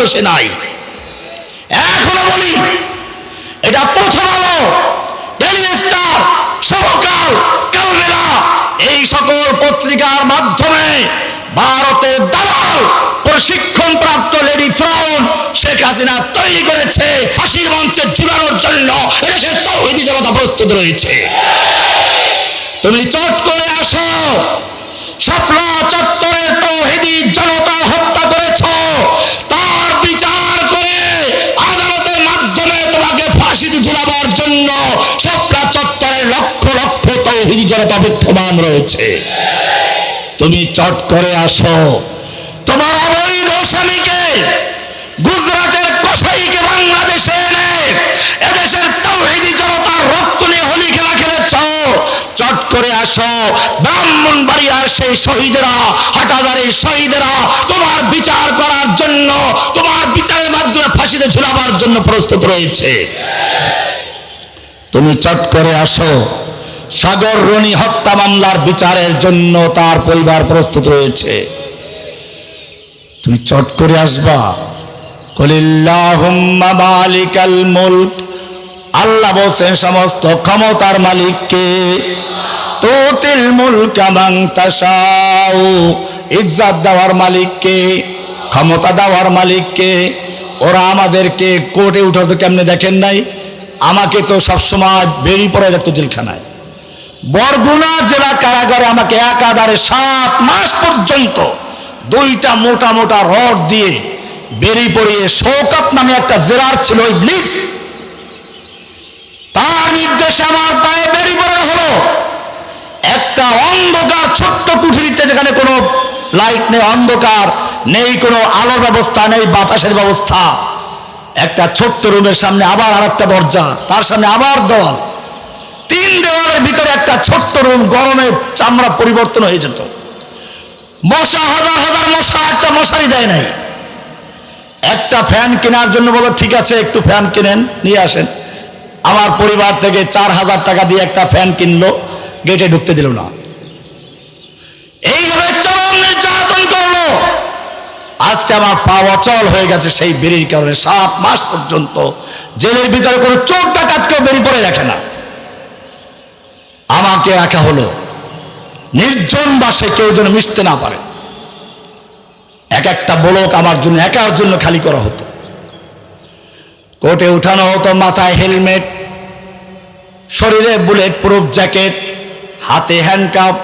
বাংলাদেশে নাই। এখনও বলি, এটা প্রথম আলো ডেইলি স্টার সমকাল কালবেলা, এই সকল পত্রিকার মাধ্যমে ভারতের দালাল প্রশিক্ষণ প্রাপ্ত লেডি ফ্রাউন শেখ হাসিনা তৈরি করেছে ফাঁসির মঞ্চে ঝুলানোর জন্য। এদেশের তৌহিদি জনতা প্রস্তুত রয়েছে। তুমি চট করে আসো। জনতা বিদ্যমান রয়েছে। তুমি চট করে আসো। তোমার অবৈধ স্বামীকে গুজরাটের কসাইকে বাংলাদেশে এনে এদেশের তৌহিদি জনতার রক্ত নিয়ে হোলি খেলা খেলেছ। চট করে আসো। ব্রাহ্মণ বাড়িয়ার সেই শহীদেরা, হাটাদারের শহীদেরা, তোমার বিচার করার জন্য, তোমার বিচারের মাধ্যমে ফাঁসিতে ঝুলাবার জন্য প্রস্তুত রয়েছে। তুমি চট করে আসো। সাগর রনি হত্যা মামলার বিচারের জন্য তার পরিবার প্রস্তুত রয়েছে। তুমি চট করে আসবা। কলিল্লাহুম্মা মালিকাল মুলক। আল্লাহ বলছেন, সমস্ত ক্ষমতার মালিককে তুতিল মুলকা মান তাশাউ। ইজ্জত দেওয়ার মালিককে, ক্ষমতা দেওয়ার মালিককে, ওরা আমাদেরকে কোর্টে উঠাতে কেমনে দেখেন নাই? আমাকে তো সবসময় বেরি পড়ে দেখতো জেলখানায়। বরগুনা জেলা কারাগারে আমাকে একাধারে সাত মাস পর্যন্ত দুইটা মোটা মোটা রড দিয়ে বেরি পড়িয়ে শৌকত নামে একটা জেলার ছিল ওই ব্লিস তার নির্দেশে আমার পায়ে বেরি পড়া হলো। একটা অন্ধকার ছোট্ট কুঠুরিতে যেখানে কোনো লাইট নেই, অন্ধকার নেই, কোনো আলোর ব্যবস্থা নেই, বাতাসের ব্যবস্থা। একটা ছোট্ট রুমের সামনে আবার আর একটা দরজা, তার সামনে আবার দেওয়াল। তিন দেওয়ালের ভিতরে একটা ছোট্ট রুম গরমে চামড়া পরিবর্তন হয়ে যেত। মশা, হাজার হাজার মশা, একটা মশারি দেয় নাই। একটা ফ্যান কেনার জন্য বলো, ঠিক আছে, একটু ফ্যান কিনেন, নিয়ে আসেন। আমার পরিবার থেকে চার হাজার টাকা দিয়ে একটা ফ্যান কিনলো, গেটে ঢুকতে দিল না। এইভাবে চরম নির্যাতন করল। আজকে আমার পা অচল হয়ে গেছে সেই বেরির কারণে সাত মাস পর্যন্ত জেলের ভিতরে কোনো চোখ ডাকাতকেও বেরিয়ে পড়ে রাখে না। আমাকে একা হলো। নির্জন বাসে কেউ যেন মিশতে না পারে। এক একটা ব্লক আমার জন্য একার জন্য খালি করা হতো। কোর্টে উঠানো হতো মাথায় হেলমেট, শরীরে বুলেট প্রুফ জ্যাকেট, হাতে হ্যান্ডকাপ,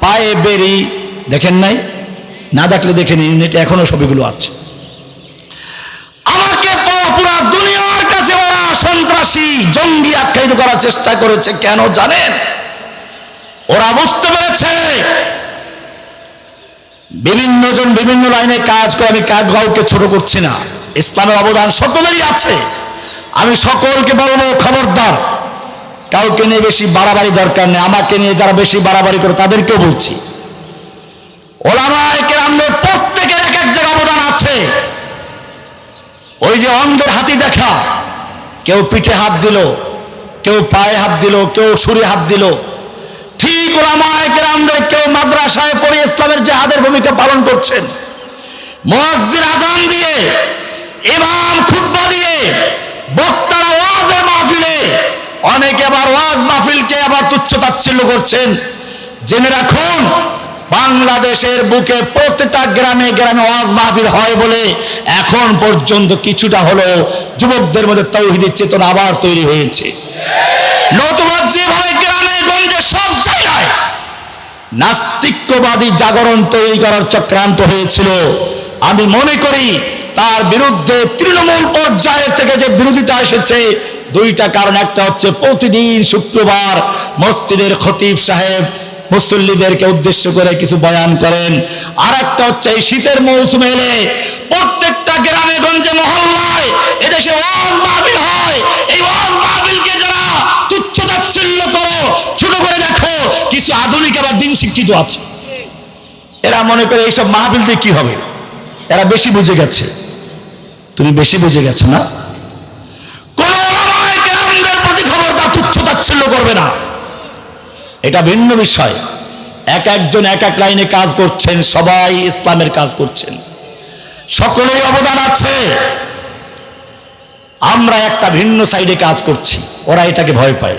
পায়ে বেরি, দেখেন নাই? না দেখলে দেখে নিন, নেটে এখনও ছবিগুলো আছে। আমাকে পুরো দুনিয়ার কাছে ওরা সন্ত্রাসী, জঙ্গি আখ্যায়িত করার চেষ্টা করেছে, কেন জানেন? ওরা বুঝতে পেরেছে বিভিন্ন জন বিভিন্ন লাইনে কাজ করে, আমি কাজ কাউকে ছোট করছি না। ইসলামের অবদান সকলেরই আছে। আমি সকলকে বলব, খবরদার। কাউকে নিয়ে বেশি বাড়াবাড়ি দরকার নেই। আমাকে নিয়ে যারা বেশি বাড়াবাড়ি করে, তাদেরকেও বলছি। ওলামায় কেরামদের প্রত্যেকের এক এক জায়গা অবদান আছে। ওই যে অন্ধের হাতি দেখা। কেউ পিঠে হাত দিল, কেউ পায়ে হাত দিল, কেউ সুরে হাত দিল। ঠিক ওলামায় কেরামদের কেউ মাদ্রাসায় পড়ে ইসলামের জেহাদের ভূমিকা পালন করছেন। জেনে রাখুন, বাংলাদেশের বুকে প্রত্যেকটা গ্রামে গ্রামে ওয়াজ মাহফিল হয় বলে এখন পর্যন্ত কিছুটা হলো যুবকদের মধ্যে তৌহিদের চেতনা আবার তৈরি হয়েছে। নতুবা যেভাবে গ্রামে গঞ্জে সব জায়গায় নাস্তিক্যবাদী জাগরণ তৈরি করার চক্রান্ত হয়েছিল, আমি মনে করি তার বিরুদ্ধে তৃণমূল পর্যায়ের থেকে যে বিরোধিতা এসেছে, দুইটা কারণ, একটা হচ্ছে প্রতিদিন শুক্রবার মসজিদের খতিব সাহেব মুসল্লিদেরকে উদ্দেশ্য করে কিছু বয়ান করেন আর একটা হচ্ছে এই শীতের মৌসুমে এলে প্রত্যেকটা গ্রামে গঞ্জে মহল্লায় এদেশে হয় শিক্ষিত আছে। এরা মনে করে এইসব মাহফিল দিয়ে কি হবে? এরা বেশি বুঝে গেছে। তুমি বেশি বুঝে গেছো না? করবে না। এটা ভিন্ন বিষয়। এক একজন এক এক লাইনে কাজ করছেন, সবাই ইসলামের কাজ করছেন। সকলেই অবদান আছে। আমরা একটা ভিন্ন সাইডে কাজ করছি। ওরা এটাকে ভয় পায়।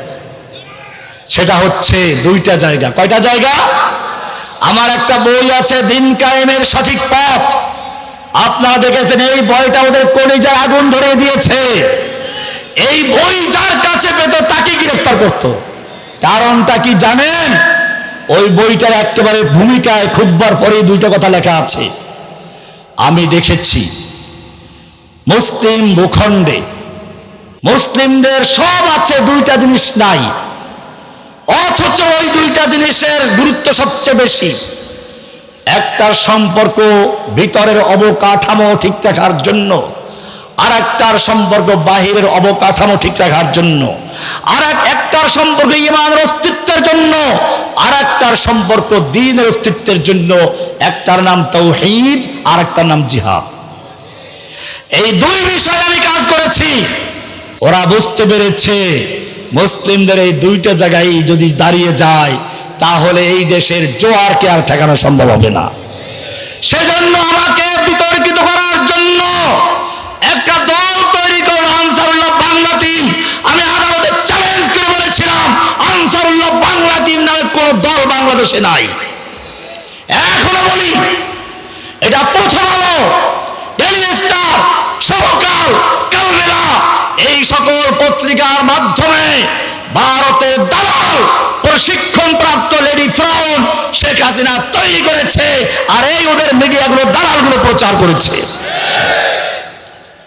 সেটা হচ্ছে দুইটা জায়গা। কয়টা জায়গা? আমার একটা বই আছে, দিন কায়েমের সঠিক পথ। আপনারা দেখেছেন, এই বইটা ওদের কলিজার আগুন ধরে দিয়েছে। এই বই যার কাছে পেত, তাকে গ্রেফতার করত। কারণটা কি জানেন? ওই বইটার একেবারে ভূমিকায় খুববার পরেই দুইটা কথা লেখা আছে। আমি দেখেছি, মুসলিম ভূখণ্ডে, মুসলিমদের সব আছে, দুইটা জিনিস নাই। অথচ ওই দুইটা জিনিসের গুরুত্ব সবচেয়ে বেশি। একটার সম্পর্ক ভিতরের অবকাঠামো ঠিক রাখার জন্য আর একটার সম্পর্ক বাহিরের অবকাঠামো ঠিক রাখার জন্য আর এক একটার সম্পর্ক ইমানের অস্তিত্বের জন্য আর একটার সম্পর্ক দিনের অস্তিত্বের জন্য, একটার নাম তৌহিদ আর একটার নাম জিহাদ। এই দুই বিষয়ে আমি কাজ করেছি। ওরা বুঝতে পেরেছে মুসলিমদের এই দুইটা জায়গায় যদি দাঁড়িয়ে যায়, তাহলে এই দেশের জোয়ারকে আর ঠেকানো সম্ভব হবে না। সেজন্য আমাকে বিতর্কিত করার জন্য একটা দল তৈরি করল আনসারুল্লাহ বাংলা টিম। আমি আদালতে চ্যালেঞ্জ করে বলেছিলাম, আনসারুল্লাহ বাংলা টিম নামে কোনো দল বাংলাদেশে নাই। এখনও বলি, এটা প্রথম আলো ডেইলি স্টার সমকাল কালবেলা এই সকল পত্রিকার মাধ্যমে ভারতের দালাল প্রশিক্ষণ প্রাপ্ত লেডি ফ্রাউন শেখ হাসিনা তৈরি করেছে আর এই ওদের মিডিয়াগুলো, দালালগুলো প্রচার করেছে।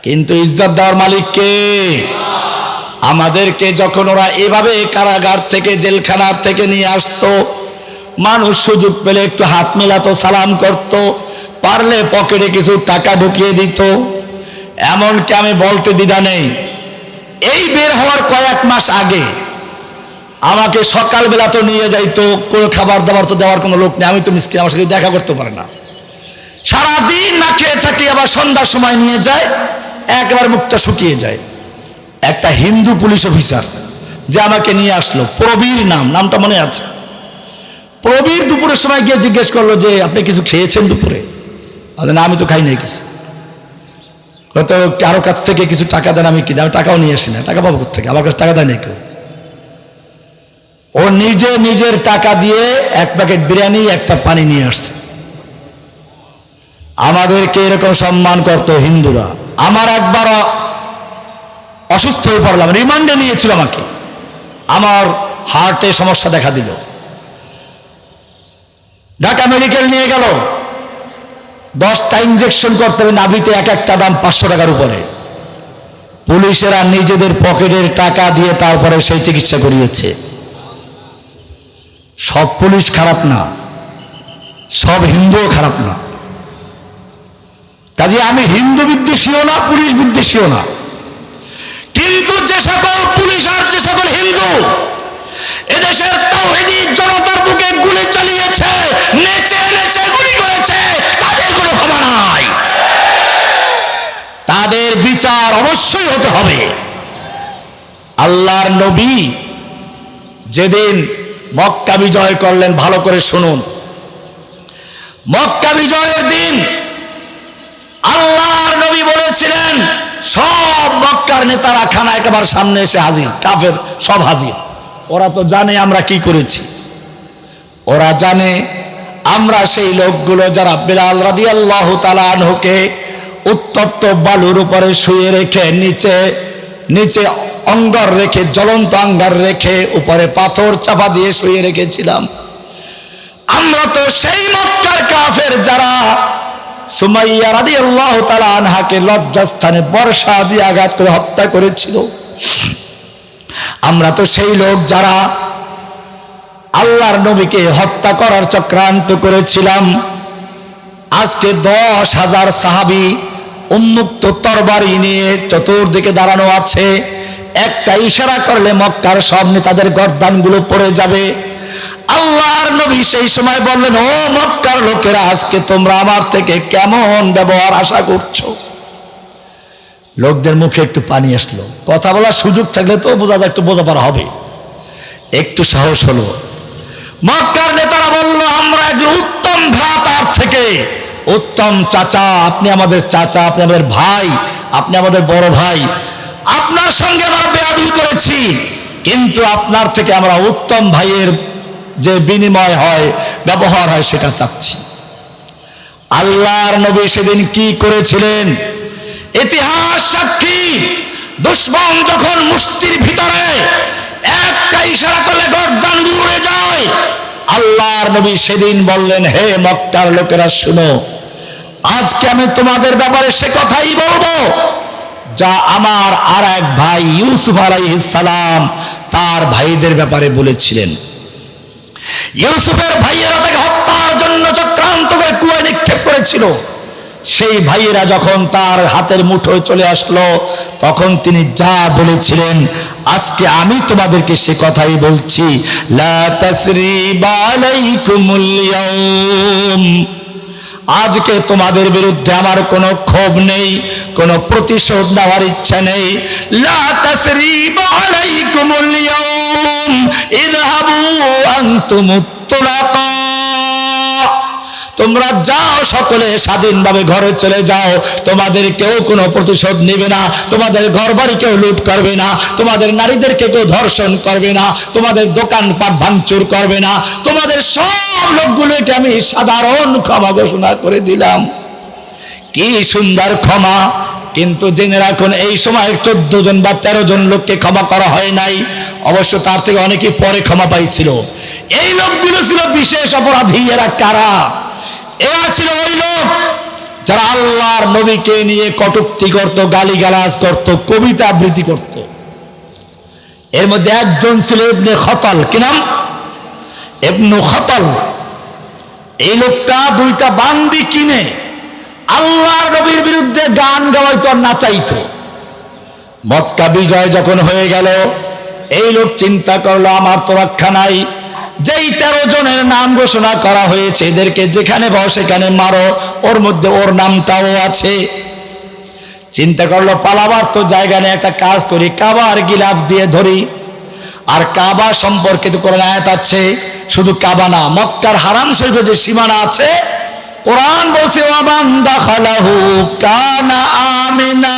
কিন্তু ইজ্জত দেওয়ার মালিক কে? আমাদেরকে যখন ওরা এভাবে কারাগার থেকে, জেলখানার থেকে নিয়ে আসতো, মানুষ সুযোগ পেলে একটু হাত মেলাতো, সালাম করত, পারলে পকেটে কিছু টাকা ঢুকিয়ে দিত। এমনকি আমি বলতে দ্বিধা নেই এই বের হওয়ার কয়েক মাস আগে আমাকে সকালবেলা তো নিয়ে যাইতো, কোনো খাবার দাবার তো দেওয়ার কোনো লোক নেই, আমি তো মিসকিন আমার সাথে দেখা করতে পারে না। সারাদিন না খেয়ে থাকি, আবার সন্ধ্যার সময় নিয়ে যায়, একবার মুখটা শুকিয়ে যায়। একটা হিন্দু পুলিশ অফিসার যে আমাকে নিয়ে আসলো, প্রবীর নাম, নামটা মনে আছে? প্রবীর দুপুরের সময় গিয়ে জিজ্ঞেস করল যে, আপনি কিছু খেয়েছেন দুপুরে? আমি তো খাই নাই কিছু। হয়তো কারও কাছ থেকে কিছু টাকা দেন, আমি কিনে, আমি টাকাও নিয়ে আসি না। টাকা পাবো থেকে আমার কাছে টাকা দেয় না কেউ। ও নিজে নিজের টাকা দিয়ে এক প্যাকেট বিরিয়ানি, একটা পানি নিয়ে আসছে। আমাদেরকে এরকম সম্মান করতো হিন্দুরা। আমার একবার অসুস্থ হয়ে পড়লাম, রিমান্ডে নিয়েছিল আমাকে। আমার হার্টে সমস্যা দেখা দিল। ঢাকা মেডিকেল নিয়ে গেল। দশটা ইঞ্জেকশন করতে হবে নাভিতে এক একটা দাম পাঁচশো টাকার উপরে। পুলিশেরা নিজেদের পকেটের টাকা দিয়ে তারপরে সেই চিকিৎসা করিয়েছে। সব পুলিশ খারাপ না, সব হিন্দুও খারাপ না। কাজে আমি হিন্দু বিদ্বেষীও না, পুলিশ বিদ্বেষীও না। কিন্তু যে সকল পুলিশ আর যে সকল হিন্দু এদেশের তাওহিদি জনতার বুকে গুলি চালিয়েছে, নেচে নেচে গুলি করেছে ক্ষমা নাই। তাদের বিচার অবশ্যই হতে হবে। আল্লাহর নবী যেদিন মক্কা বিজয় করলেন, ভালো করে শুনুন। মক্কা বিজয়ের দিন আল্লাহর নবী বলেছিলেন, সব মক্কার নেতারা খানা একেবারে সামনে এসে হাজির, কাফের সব হাজির। ওরা তো জানে আমরা কি করেছি। ওরা জানে আমরা সেই লোকগুলো যারা বিলাল রাদি আল্লাহ তালানহকে উত্তপ্ত বালুর উপরে শুয়ে রেখে, নিচে নিচে অঙ্গার রেখে, জ্বলন্ত অঙ্গার রেখে, উপরে পাথর চাপা দিয়ে শুয়ে রেখেছিলাম। আমরা তো সেই মক্কার কাফের যারা সুমাইয়া রাদি আল্লাহ তালা আনহাকে লজ্জাস্থানে বর্ষা দিয়ে আঘাত করে হত্যা করেছিল। আমরা তো সেই লোক যারা আল্লাহর নবীকে হত্যা করার চক্রান্ত করেছিলাম। আজকে দশ হাজার সাহাবি উন্মুক্ত তরবারি নিয়ে চতুর্দিকে দাঁড়ানো আছে। একটা ইশারা করলে মক্কার সব নেতাদের গর্দানগুলো পড়ে যাবে। আল্লাহর নবী সেই সময় বললেন, ও মক্কার লোকেরা, আজকে তোমরা আমার থেকে কেমন ব্যবহার আশা করছ? লোকদের মুখে একটু পানি আসলো। কথা বলার সুযোগ থাকলে তো বোঝা যায় একটু বোঝাপড়া হবে। একটু সাহস হলো। মক্কার নেতারা বলল, আমরা একজন উত্তম ভ্রাতার থেকে, উত্তম চাচা, আপনি আমাদের চাচা, আপনি আমাদের ভাই, আপনি আমাদের বড় ভাই, আপনার সঙ্গে আমরা বেয়াদবি করেছি, কিন্তু আপনার থেকে আমরা উত্তম ভাইয়ের যে বিনিময় হয়, ব্যবহার হয়, সেটা চাচ্ছি। আল্লাহর নবী সেদিন কি করেছিলেন? ইতিহাস সাক্ষী, দুশ্মন যখন মুষ্টির ভিতরে, একটা ইশারা করলে গর্দান উড়ে যায়। আল্লাহর নবী সেদিন বললেন, হে মক্কার লোকেরা, শুনো। আজকে আমি তোমাদের ব্যাপারে সে কথাই বলব। যা আমার আর এক ভাই ইউসুফ সালাম তার ভাইদের ব্যাপারে বলেছিলেন। ইউসুফের ভাইয়েরা তাকে হত্যার জন্য চক্রান্ত করে কুয়ায় নিক্ষেপ করেছিল। সেই ভাইয়েরা যখন তার হাতের মুঠোয় চলে আসলো, তখন তিনি যা বলেছিলেন, আজকে আমি তোমাদেরকে সে কথাই বলছি আজকে তোমাদের বিরুদ্ধে আমার কোনো ক্ষোভ নেই, কোনো প্রতিশোধ নেওয়ার ইচ্ছা নেই। লা তাসরিবা আলাইকুমুল ইয়াউম ইযহাবু আনতুমুত তুলাকা তোমরা যাও সকলে স্বাধীনভাবে ঘরে চলে যাও। তোমাদের কেউ কোনো প্রতিশোধ নেবে না। তোমাদের ঘর বাড়ি কেউ লুট করবে না। তোমাদের নারীদেরকে কেউ ধর্ষণ করবে না। তোমাদের দোকানপাট ভাঙচুর করবে না। তোমাদের সব লোকগুলোকে আমি সাধারণ ক্ষমা ঘোষণা করে দিলাম। কি সুন্দর ক্ষমা। কিন্তু জেনে রাখুন, এই সময় চোদ্দ জন বা তেরো জন লোককে ক্ষমা করা হয় নাই। অবশ্য তার থেকে অনেকে পরে ক্ষমা পাইছিল। এই লোকগুলো ছিল বিশেষ অপরাধী। এরা কারা? ছিল ওই লোক যারা আল্লাহর নবীকে নিয়ে কটুক্তি করত, গালিগালাজ করত, কবিতা আবৃত্তি করত। এর মধ্যে একজন ছিল ইবনে খতল। কি নাম? ইবনু খতল। এই লোকটা দুইটা বান্দি কিনে আল্লাহর নবীর বিরুদ্ধে গান গাওয়াইতো আর নাচাইতো। মক্কা বিজয় যখন হয়ে গেল, এই লোক চিন্তা করল, আমার তো রক্ষা নাই। যেই তেরো জনের নাম ঘোষণা করা হয়েছে, এদেরকে যেখানে বস সেখানে মারো, ওর মধ্যে ওর নামটাও আছে। চিন্তা করল, পালাবার তো জায়গা নেই, একটা কাজ করি, কাবার গিলাপ দিয়ে ধরি। আর কাবা সম্পর্কিত কোরআন আয়াত আছে? শুধু কাবা না, মক্কার হারাম শরীফের যে সীমানা আছে, কোরআন বলছে ওয়ামান দাখালাহু কানা আমিনা।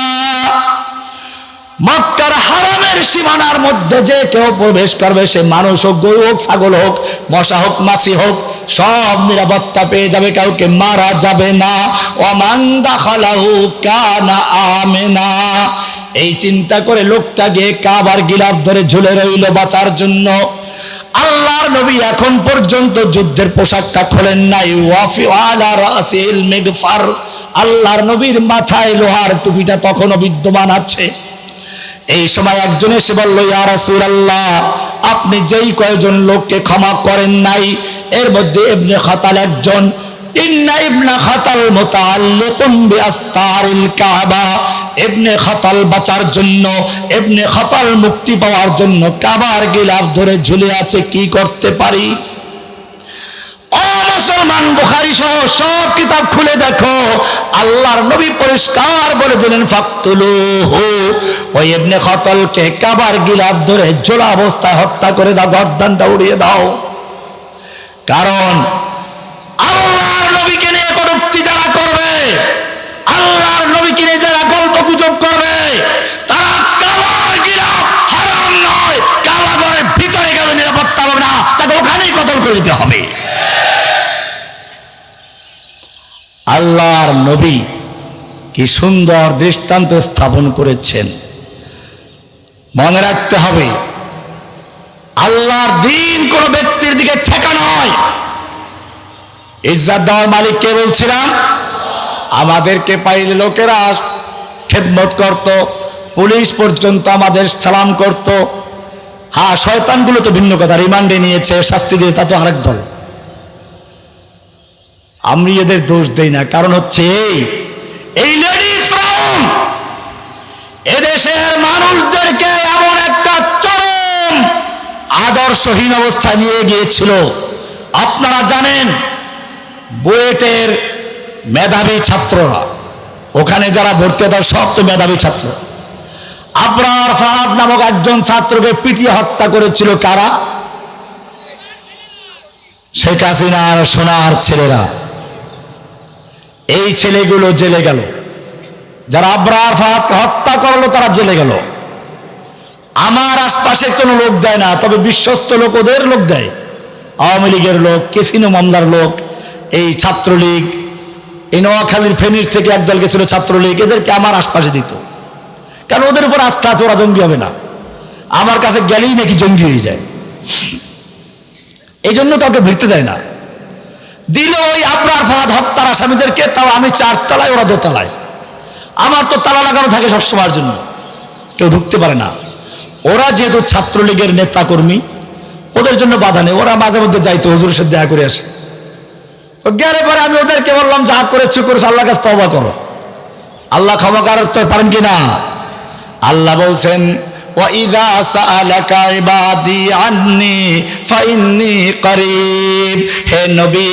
মক্কার হারামের সীমানার মধ্যে যে কেউ প্রবেশ করবে, সে মানুষ হোক, গরু হোক, ছাগল হোক, মশা হোক মাসি হোক, সব নিরাপত্তা পেয়ে যাবে, কাউকে মারা যাবে না। অমান্দা খালাহু কানা আমেনা। এই চিন্তা করে লোকটা গিয়ে কাবার গিলাপ ধরে ঝুলে রইল বাঁচার জন্য। আল্লাহর নবী এখন পর্যন্ত যুদ্ধের পোশাকটা খোলেন নাই। ওয়াফি আলা রাসিল মিগফার। আল্লাহর নবীর মাথায় লোহার টুপিটা তখনও বিদ্যমান আছে। এই সময় একজন এসে বলল, ইয়া রাসূলুল্লাহ, আপনি যেই কয়জন লোককে ক্ষমা করেন নাই, এর মধ্যে ইবনে খাতাল একজন। ইন্না ইবনে খাতাল মুতাআল্লিকুম বিআস্তারিল কাবা। ইবনে খাতাল বাঁচার জন্য, ইবনে খাতাল মুক্তি পাওয়ার জন্য কাবার গিলাফ ধরে ঝুলে আছে, কি করতে পারি? মুসলমান বুখারী সহ সব কিতাব খুলে দেখো। আল্লাহর নবী পরিষ্কার বলে দিলেন, ফাকতুলুহু। ওই ইবনে খতলকে কাবার গিলাফ ধরে জোড়া অবস্থায় হত্যা করে দাও, গর্দানটা উড়িয়ে দাও। কারণ আল্লাহর নবীকে নিয়ে কটূক্তি যারা করবে, আল্লাহর নবীকে নিয়ে যারা গল্প গুজব করবে, তারা কাবার গিলাফ হারাম নয়, কাবা ঘরের ভিতরে গেলে নিরাপত্তা পাবে না, তাকে ওখানেই কতল করে দিতে হবে। আল্লাহর নবী কি সুন্দর দৃষ্টান্ত স্থাপন করেছেন। মনে রাখতে হবে, আল্লাহর দিন কোন ব্যক্তির দিকে ঠেকা নয়। ইজ্জাত দেওয়ার মালিক কে বলছিলাম? আমাদেরকে পাইলে লোকেরা খেদমত করত, পুলিশ পর্যন্ত আমাদের সালাম করত। হ্যাঁ শয়তানগুলো তো ভিন্ন কথা, রিমান্ডে নিয়েছে, শাস্তি দিয়ে তা তো আরেক দল। আমি এদের দোষ দেই না, কারণ হচ্ছে এই এই লেডি ফ্রম এদেশের মানুষদেরকে এমন একটা চরম আদর্শহীন অবস্থা নিয়ে গিয়েছিল। আপনারা জানেন, বুয়েটের মেধাবী ছাত্ররা, ওখানে যারা ভর্তি হতো সব তো মেধাবী ছাত্র। আবরার ফাহাদ নামক একজন ছাত্রকে পিটিয়ে হত্যা করেছিল কারা? শেখ হাসিনার সোনার ছেলেরা। এই ছেলেগুলো জেলে গেল। যারা আবরার ফাহাদকে হত্যা করল, তারা জেলে গেল। আমার আশপাশে কোনো লোক দেয় না, তবে বিশ্বস্ত লোক ওদের লোক দেয়। আওয়ামী লীগের লোক, কেসিনো মামলার লোক, এই ছাত্রলীগ, এই নোয়াখালীর ফেনীর থেকে একদল গেছিল ছাত্রলীগ, এদেরকে আমার আশপাশে দিত। কারণ ওদের উপর আস্থা আছে, ওরা জঙ্গি হবে না। আমার কাছে গেলেই নাকি জঙ্গি হয়ে যায়। এই জন্য কাউকে ভিড়তে দেয় না। দিল ওই আপনার ফাহাদ হত্যার আসামিদেরকে তাও আমি চার তলায় ওরা দোতলায় আমার তো তালা লাগানো থাকে সবসময়ের জন্য কেউ ঢুকতে পারে না ওরা যেহেতু ছাত্রলীগের নেতা কর্মী ওদের জন্য বাধা নেই ওরা মাঝে মধ্যে যাইতো হুজুরের সাথে দেখা করে আসে তো গেলে পরে আমি ওদেরকে বললাম যা করেছো করেছো আল্লাহ কাছে তবা করো আল্লাহ ক্ষমা করতে পারেন কি না আল্লাহ বলছেন وَإِذَا سَأَلَكَ عِبَادِي عَنِّي فَإِنِّي قَرِيبٌ হে নবী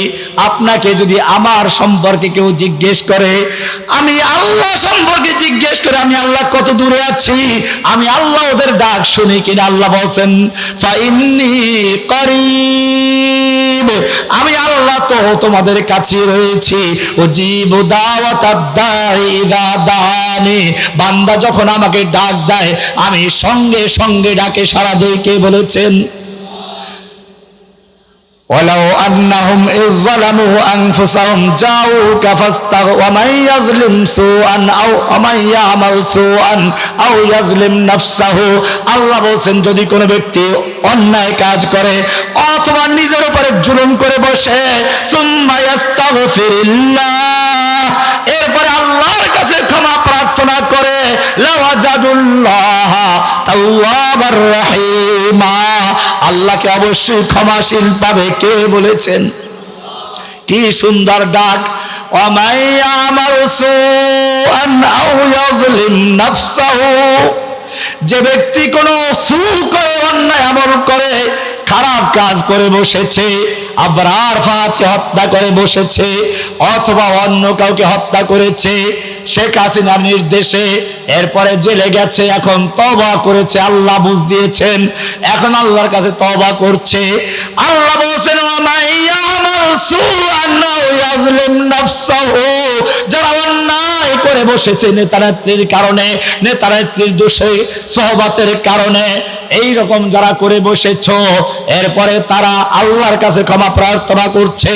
আপনাকে যদি আমার সম্পর্কে কেউ জিজ্ঞেস করে, আমি আল্লাহ সম্পর্কে জিজ্ঞেস করে আমি আল্লাহ কত দূরে আছি? আমি আল্লাহ ওদের ডাক শুনি কিনা আল্লাহ বলছেন আমি আল্লাহ তো তোমাদের কাছে রয়েছি। ও জীব দাওয়ানি বান্দা যখন আমাকে ডাক দেয়, আমি সঙ্গে সঙ্গে ডাকে সারা দেই কে বলেছেন ولو أنهم إذ ظلموا أنفسهم جاءوك فاستغ ومن يظلم سوءا أو ومن يعمل سوءا أو يظلم نفسه আল্লাহ বলছেন যদি কোনো ব্যক্তি অন্যায় কাজ করে অথবা নিজের উপরে জুলুম করে বসে সুম্মা ইয়াস্তাগফিরিল্লাহ এরপরে আল্লাহর কাছে ক্ষমা প্রার্থনা করে আল্লাহকে অবশ্যই ক্ষমাশীল পাবে, কে বলেছেন? কি সুন্দর ডাক। যে ব্যক্তি কোনো সু করে অন্যায় আমল করে, খারাপ কাজ করে বসেছে আবরার ফাতকে হত্যা করে বসেছে, অথবা অন্য কাউকে হত্যা করেছে, শেখ হাসিনার নির্দেশে। এরপরে জেলে গেছে, এখন তবা করেছে, আল্লাহ বুঝ দিয়েছেন, এখন আল্লাহর কাছে তবা করছে। আল্লাহ বলছেন যারা অন্যায় করে বসেছে নেতানেত্রীর কারণে, নেতানেত্রীর দোষে, সহবাতের কারণে এই রকম যারা করে বসেছ, এরপরে তারা আল্লাহর কাছে ক্ষমা প্রার্থনা করছে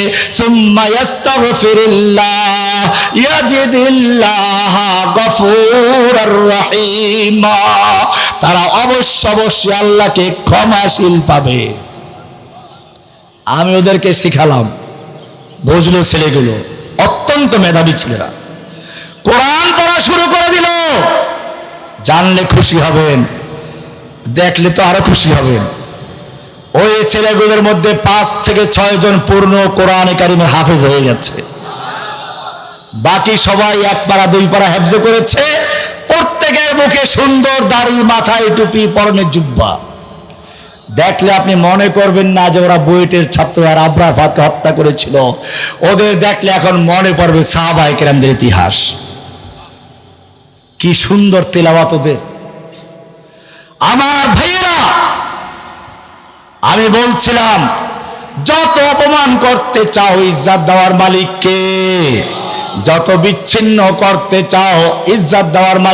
তারা অবশ্য অবশ্যই আল্লাহকে ক্ষমাশীল পাবে। আমি ওদেরকে শিখালাম, বুঝলো ছেলেগুলো, অত্যন্ত মেধাবী ছেলেরা। কোরআন পড়া শুরু করে দিল, জানলে খুশি হবেন। দেখলে তো আরও খুশি হবেন ওই ছেলেগুলোর মধ্যে পাঁচ থেকে ছয় জন পূর্ণ কোরআন কারিমে হাফেজ হয়ে গেছে। বাকি সবাই এক পাড়া, দুই পাড়া হেফজ করেছে। প্রত্যেকের মুখে সুন্দর দাড়ি, মাথায় টুপি পরনের জুব্বা। দেখলে আপনি মনে করবেন না যে ওরা বুয়েটের ছাত্র আর আবরার ফাতকে হত্যা করেছিল। ওদের দেখলে এখন মনে পড়বে সাহাবাই কেরামদের ইতিহাস। কি সুন্দর তেলাওয়াত ওদের। আমার ভাইয়েরা, আমি বলছিলাম, যত অপমান করতে চাও ইজ্জাত দেওয়ার মালিককে, যত বিচ্ছিন্ন করতে চাও ইজ্জাত দেওয়ার মালিক